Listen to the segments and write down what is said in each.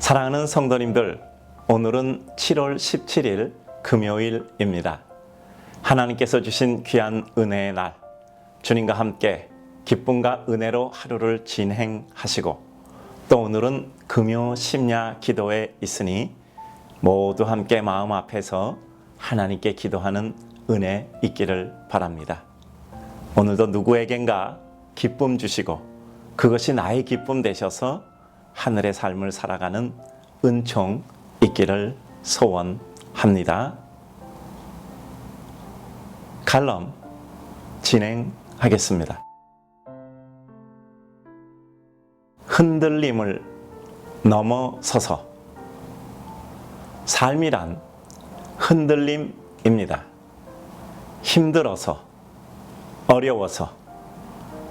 사랑하는 성도님들, 오늘은 7월 17일 금요일입니다. 하나님께서 주신 귀한 은혜의 날, 주님과 함께 기쁨과 은혜로 하루를 진행하시고, 또 오늘은 금요 심야 기도에 있으니 모두 함께 마음 앞에서 하나님께 기도하는 은혜 있기를 바랍니다. 오늘도 누구에겐가 기쁨 주시고 그것이 나의 기쁨 되셔서 하늘의 삶을 살아가는 은총 있기를 소원합니다. 칼럼 진행하겠습니다. 흔들림을 넘어서서 삶이란 흔들림입니다. 힘들어서, 어려워서,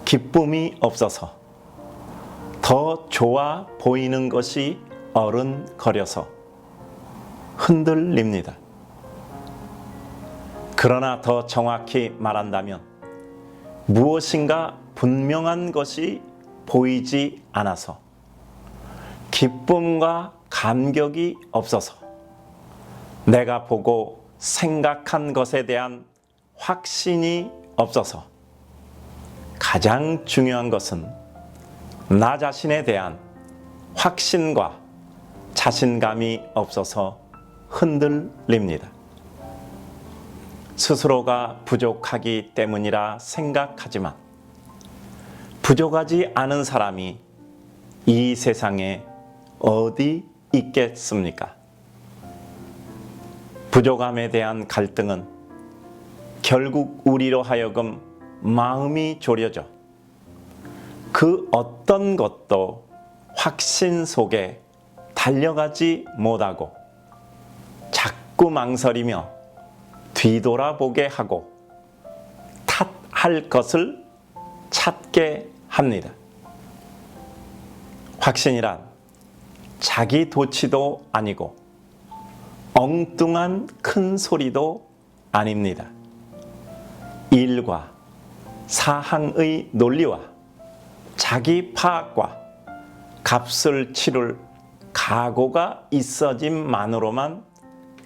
기쁨이 없어서, 더 좋아 보이는 것이 어른거려서 흔들립니다. 그러나 더 정확히 말한다면 무엇인가 분명한 것이 보이지 않아서 기쁨과 감격이 없어서 내가 보고 생각한 것에 대한 확신이 없어서 가장 중요한 것은 나 자신에 대한 확신과 자신감이 없어서 흔들립니다. 스스로가 부족하기 때문이라 생각하지만 부족하지 않은 사람이 이 세상에 어디 있겠습니까? 부족함에 대한 갈등은 결국 우리로 하여금 마음이 졸여져 그 어떤 것도 확신 속에 달려가지 못하고 자꾸 망설이며 뒤돌아보게 하고 탓할 것을 찾게 합니다. 확신이란 자기 도치도 아니고 엉뚱한 큰 소리도 아닙니다. 일과 사항의 논리와 자기 파악과 값을 치를 각오가 있어짐만으로만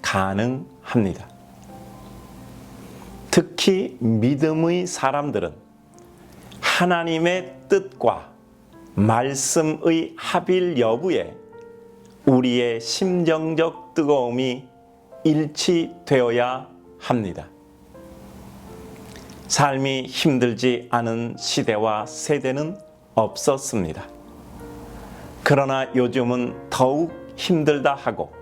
가능합니다. 특히 믿음의 사람들은 하나님의 뜻과 말씀의 합일 여부에 우리의 심정적 뜨거움이 일치되어야 합니다. 삶이 힘들지 않은 시대와 세대는 없었습니다. 그러나 요즘은 더욱 힘들다 하고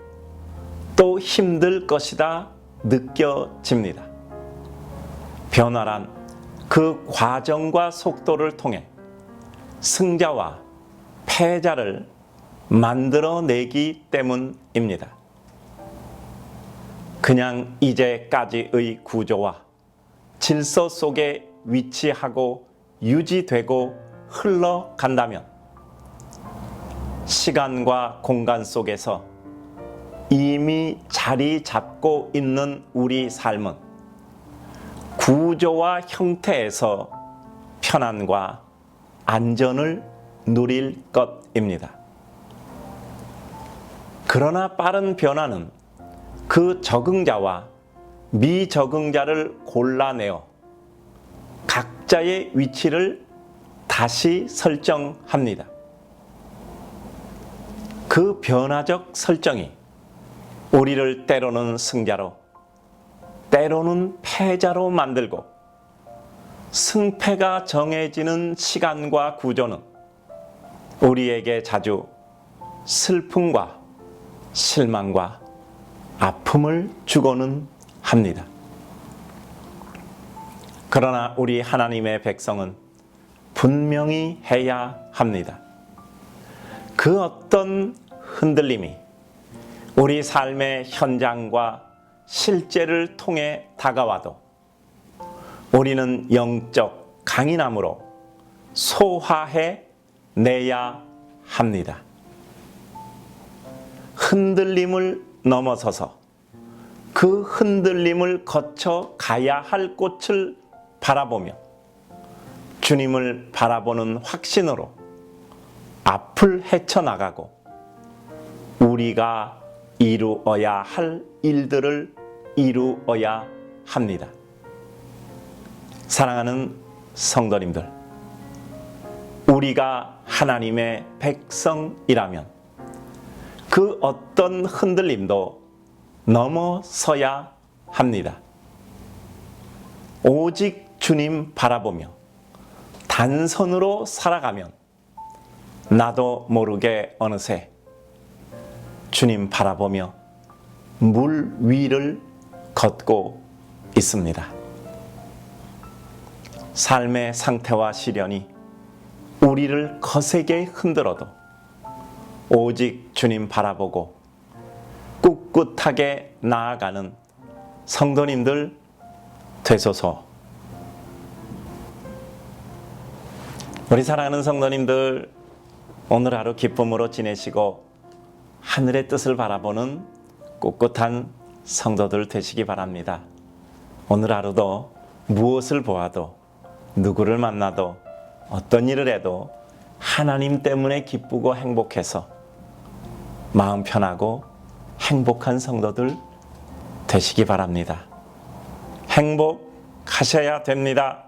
또 힘들 것이다 느껴집니다. 변화란 그 과정과 속도를 통해 승자와 패자를 만들어내기 때문입니다. 그냥 이제까지의 구조와 질서 속에 위치하고 유지되고 흘러간다면 시간과 공간 속에서 이미 자리 잡고 있는 우리 삶은 구조와 형태에서 편안과 안전을 누릴 것입니다. 그러나 빠른 변화는 그 적응자와 미적응자를 골라내어 각자의 위치를 다시 설정합니다. 그 변화적 설정이 우리를 때로는 승자로, 때로는 패자로 만들고 승패가 정해지는 시간과 구조는 우리에게 자주 슬픔과 실망과 아픔을 주고는 합니다. 그러나 우리 하나님의 백성은 분명히 해야 합니다. 그 어떤 흔들림이 우리 삶의 현장과 실제를 통해 다가와도 우리는 영적 강인함으로 소화해 내야 합니다. 흔들림을 넘어서서 그 흔들림을 거쳐 가야 할 꽃을 바라보며 주님을 바라보는 확신으로 앞을 헤쳐나가고 우리가 이루어야 할 일들을 이루어야 합니다. 사랑하는 성도님들, 우리가 하나님의 백성이라면 그 어떤 흔들림도 넘어서야 합니다. 오직 주님 바라보며 단선으로 살아가면 나도 모르게 어느새 주님 바라보며 물 위를 걷고 있습니다. 삶의 상태와 시련이 우리를 거세게 흔들어도 오직 주님 바라보고 꿋꿋하게 나아가는 성도님들 되소서. 우리 사랑하는 성도님들 오늘 하루 기쁨으로 지내시고 하늘의 뜻을 바라보는 꿋꿋한 성도들 되시기 바랍니다. 오늘 하루도 무엇을 보아도 누구를 만나도 어떤 일을 해도 하나님 때문에 기쁘고 행복해서 마음 편하고 행복한 성도들 되시기 바랍니다. 행복하셔야 됩니다.